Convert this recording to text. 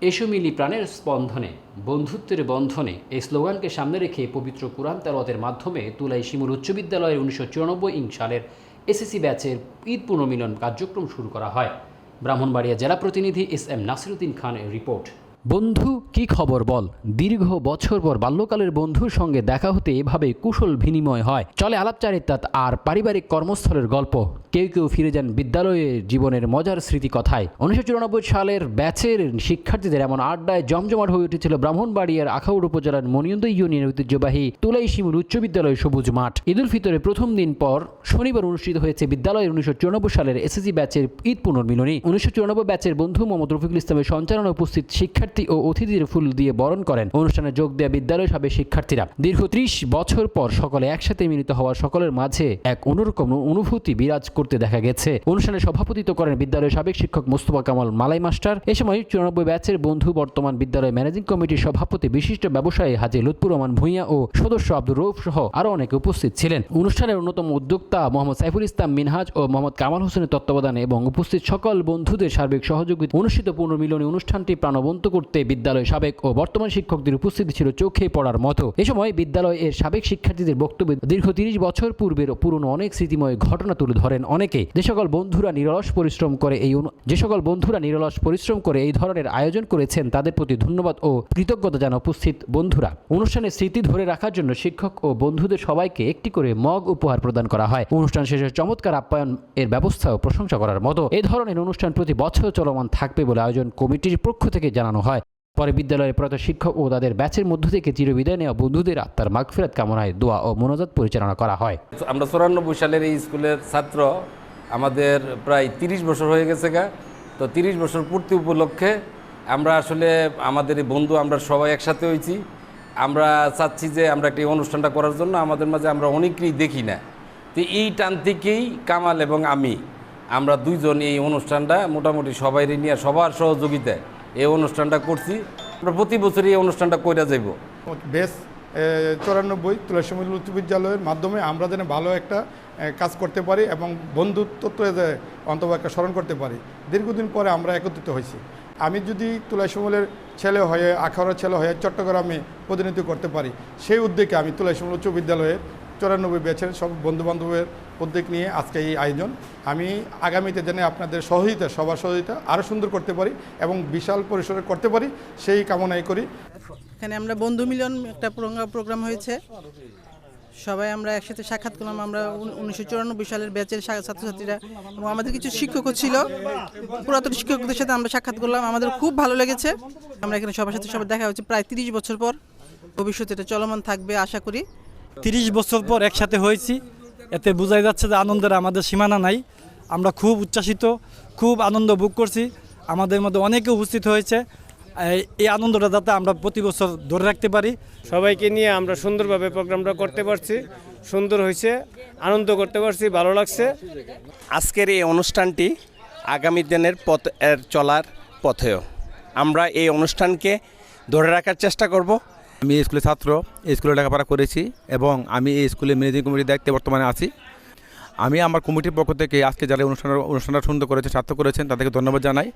এসো মিলি প্রাণের স্পন্ধনে বন্ধুত্বের বন্ধনে এই স্লোগানকে সামনে রেখে পবিত্র কুরআন তেলাওয়াতের মাধ্যমে তুলাই শিমুল উচ্চ বিদ্যালয়ের উনিশশো চুরানব্বই ইং সালের এসএসসি ব্যাচের ঈদ পুনর্মিলন কার্যক্রম শুরু করা হয়। ব্রাহ্মণবাড়িয়া জেলা প্রতিনিধি এস এম নাসিরুদ্দিন খানের রিপোর্ট। বন্ধু, কি খবর বল? দীর্ঘ বছর পর বাল্যকালের বন্ধুর সঙ্গে দেখা হতে এভাবে কুশল বিনিময় হয়। চলে আলাপচারিতা আর পারিবারিক কর্মস্থলের গল্প। কেউ কেউ ফিরে যান বিদ্যালয়ের জীবনের মজার স্মৃতি কথায় উনিশশো চুরানব্বই সালের ব্যাচের শিক্ষার্থীদের এমন আড্ডায় জমজমাট হয়ে উঠেছিল ব্রাহ্মণবাড়িয়ার আখাউড় উপজেলার মনিয়ন্দ ইউনিয়নের ঐতিহ্যবাহী তুলাই শিমুল উচ্চ বিদ্যালয় সবুজ মাঠ। ঈদুল ফিতরের প্রথম দিন পর শনিবার অনুষ্ঠিত হয়েছে বিদ্যালয়ের উনিশশো চুরানব্বই সালের এসএসসি ব্যাচের ঈদ পুনর্মিলনী। উনিশশো চুরানব্বই ব্যাচের বন্ধু মোহাম্মদ রফিকুল ইসলামের সঞ্চালনে উপস্থিত শিক্ষার্থী ও অতিথির ফুল দিয়ে বরণ করেন। অনুষ্ঠানে যোগ দেয়া বিদ্যালয় সাবেক শিক্ষার্থীরা। দীর্ঘ ত্রিশ বছর পর সকলে একসাথে মিলিত হওয়া সকলের মাঝে এক অন্যরকম অনুভূতি বিরাজ করতে দেখা গেছে। অনুষ্ঠানে সভাপতিত্ব করেন বিদ্যালয়ের সাবেক শিক্ষক মোস্তফা কামাল মালাই মাস্টার। এ সময় চুরানব্বই ব্যাচের বন্ধু বর্তমান বিদ্যালয় ম্যানেজিং কমিটির সভাপতি বিশিষ্ট ব্যবসায়ী হাজি লুৎপুর রহমান ভূঁইয়া ও সদস্য আব্দুর রৌফ সহ আরও অনেকে উপস্থিত ছিলেন। অনুষ্ঠানের অন্যতম উদ্যোক্তা মোহাম্মদ সাইফুল ইসলাম মিনহাজ ও মোহাম্মদ কামাল হোসেনের তত্ত্বাবধানে এবং উপস্থিত সকল বন্ধুদের সার্বিক সহযোগিতা অনুষ্ঠিত পুনর্মিলনী অনুষ্ঠানটি প্রাণবন্ত করতে বিদ্যালয় সাবেক ও বর্তমান শিক্ষকদের উপস্থিতি ছিল চোখে পড়ার মতো। এ সময় বিদ্যালয় এর সাবেক শিক্ষার্থীদের বক্তব্যে দীর্ঘ তিরিশ বছর পূর্বের পুরনো অনেক স্মৃতিময় ঘটনা তুলে ধরেন অনেকে। যে সকল বন্ধুরা নিরলস পরিশ্রম করে এই যে সকল বন্ধুরা নিরলস পরিশ্রম করে এই ধরনের আয়োজন করেছেন, তাদের প্রতি ধন্যবাদ ও কৃতজ্ঞতা জানা উপস্থিত বন্ধুরা। অনুষ্ঠানের স্মৃতি ধরে রাখার জন্য শিক্ষক ও বন্ধুদের সবাইকে একটি করে মগ উপহার প্রদান করা হয়। অনুষ্ঠান শেষে চমৎকার আপ্যায়ন এর ব্যবস্থাও প্রশংসা করার মতো। এ ধরনের অনুষ্ঠান প্রতি বছর চলমান থাকবে বলে আয়োজন কমিটির পক্ষ থেকে জানানো হয়। পরে বিদ্যালয়ের প্রয়াত শিক্ষক ও তাদের ব্যাচের মধ্য থেকে চিরবিদায় নেওয়া বন্ধুদের আত্মার মাগফিরাত কামনায় দোয়া ও মোনাজাত পরিচালনা করা হয়। আমরা চুরানব্বই সালের এই স্কুলের ছাত্র আমাদের প্রায় তিরিশ বছর হয়ে গেছে গা। তো তিরিশ বছর পূর্তি উপলক্ষে আমরা আসলে আমাদের এই বন্ধু, আমরা সবাই একসাথে হয়েছি। আমরা চাচ্ছি যে আমরা একটা অনুষ্ঠানটা করার জন্য, আমাদের মাঝে আমরা অনেকেই দেখি না। তো এই টান থেকেই কামাল এবং আমি, আমরা দুইজন এই অনুষ্ঠানটা মোটামুটি সবাই নিয়ে সবার সহযোগিতায় এই অনুষ্ঠানটা করছি। আমরা প্রতি বছরই এই অনুষ্ঠানটা কইরা যাইব। বেস চুরানব্বই তুলসীমূল উচ্চ বিদ্যালয়ের মাধ্যমে আমরা যেন ভালো একটা কাজ করতে পারি এবং বন্ধুত্ব যে অন্তত একটা স্মরণ করতে পারি। দীর্ঘদিন পরে আমরা একত্রিত হয়েছি। আমি যদি তুলাইশমূলের ছেলে হয়ে আখাউড়ার ছেলে হয়ে চট্টগ্রামে প্রতিনিধিত্ব করতে পারি, সেই উদ্যোগে আমি তুলাইশমূল উচ্চ বিদ্যালয়ের চুরানব্বই ব্যাচের সব বন্ধুবান্ধবের উদ্যোগ নিয়ে আজকে এই আয়োজন। আমি আগামীতে যেন আপনাদের সহযোগিতা সবার সহযোগিতা আরও সুন্দর করতে পারি এবং বিশাল পরিসরে করতে পারি সেই কামনাই করি। এখানে আমরা বন্ধু মিলন একটা প্রোগ্রাম- প্রোগ্রাম হয়েছে। সবাই আমরা একসাথে সাক্ষাৎ করলাম আমরা উনিশশো চুরানব্বই সালের ব্যাচের ছাত্রছাত্রীরা এবং আমাদের কিছু শিক্ষকও ছিল। পুরাতন শিক্ষকদের সাথে আমরা সাক্ষাৎ করলাম আমাদের খুব ভালো লেগেছে। আমরা এখানে সবার সাথে সবার দেখা হচ্ছে প্রায় তিরিশ বছর পর। ভবিষ্যতে এটা চলমান থাকবে আশা করি। তিরিশ বছর পর একসাথে হয়েছি। এতে বোঝাই যাচ্ছে যে আনন্দের আমাদের সীমানা নাই। আমরা খুব উচ্ছ্বাসিত খুব আনন্দ ভোগ করছি। আমাদের মধ্যে অনেকে উপস্থিত হয়েছে। এই- এই আনন্দটা যাতে আমরা প্রতি বছর ধরে রাখতে পারি। সবাইকে নিয়ে আমরা সুন্দরভাবে প্রোগ্রামটা করতে পারছি। সুন্দর হয়েছে আনন্দ করতে পারছি ভালো লাগছে। আজকের এই অনুষ্ঠানটি আগামী দিনের পথ এর চলার পথেও। আমরা এই অনুষ্ঠানকে ধরে রাখার চেষ্টা করব। আমি এই স্কুলের ছাত্র, এই স্কুলে লেখাপড়া করেছি এবং আমি এই স্কুলে ম্যানেজিং কমিটির দায়িত্বে বর্তমানে আছি। আমি আমার কমিটির পক্ষ থেকে আজকে যারা অনুষ্ঠান অনুষ্ঠানটা সুন্দর করেছে, সার্থক করেছেন, তাদেরকে ধন্যবাদ জানাই।